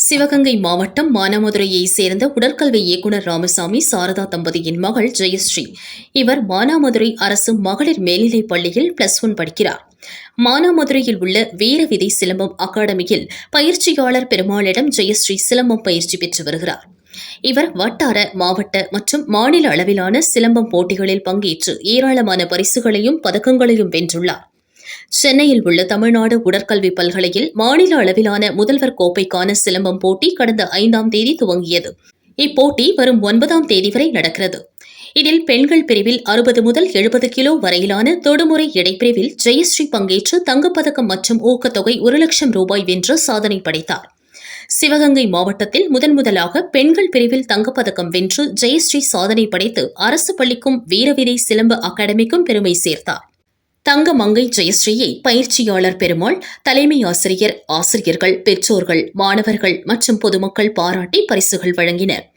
சிவகங்கை மாவட்டம் மானாமதுரையை சேர்ந்த உடற்கல்வி இயக்குநர் ராமசாமி சாரதா தம்பதியின் மகள் ஜெயஸ்ரீ. இவர் மானாமதுரை அரசு மகளிர் மேல்நிலைப் பள்ளியில் பிளஸ் ஒன் படிக்கிறார். மானாமதுரையில் உள்ள வீரவிதை சிலம்பம் அகாடமியில் பயிற்சியாளர் பெருமாளிடம் ஜெயஸ்ரீ சிலம்பம் பயிற்சி பெற்று வருகிறார். இவர் வட்டார மாவட்ட மற்றும் மாநில அளவிலான சிலம்பம் போட்டிகளில் பங்கேற்று ஏராளமான பரிசுகளையும் பதக்கங்களையும் வென்றுள்ளார். சென்னையில் உள்ள தமிழ்நாடு உடற்கல்வி பல்கலையில் மாநில அளவிலான முதல்வர் கோப்பைக்கான சிலம்பம் போட்டி கடந்த ஐந்தாம் தேதி துவங்கியது. இப்போட்டி வரும் ஒன்பதாம் தேதி வரை நடக்கிறது. இதில் பெண்கள் பிரிவில் அறுபது முதல் எழுபது கிலோ வரையிலான தொடுமுறை எடைப்பிரிவில் ஜெயஸ்ரீ பங்கேற்று தங்கப்பதக்கம் மற்றும் ஊக்கத்தொகை ஒரு லட்சம் ரூபாய் வென்று சாதனை படைத்தார். சிவகங்கை மாவட்டத்தில் முதன் முதலாக பெண்கள் பிரிவில் தங்கப்பதக்கம் வென்று ஜெயஸ்ரீ சாதனை படைத்து அரசு பள்ளிக்கும் வீரவிதை சிலம்ப அகாடமிக்கும் பெருமை சேர்த்தார். தங்க மங்கை ஜெயஸ்ரீயை பயிற்சியாளர் பெருமாள் தலைமை ஆசிரியர் ஆசிரியர்கள் பெற்றோர்கள் மாணவர்கள் மற்றும் பொதுமக்கள் பாராட்டி பரிசுகள் வழங்கினர்.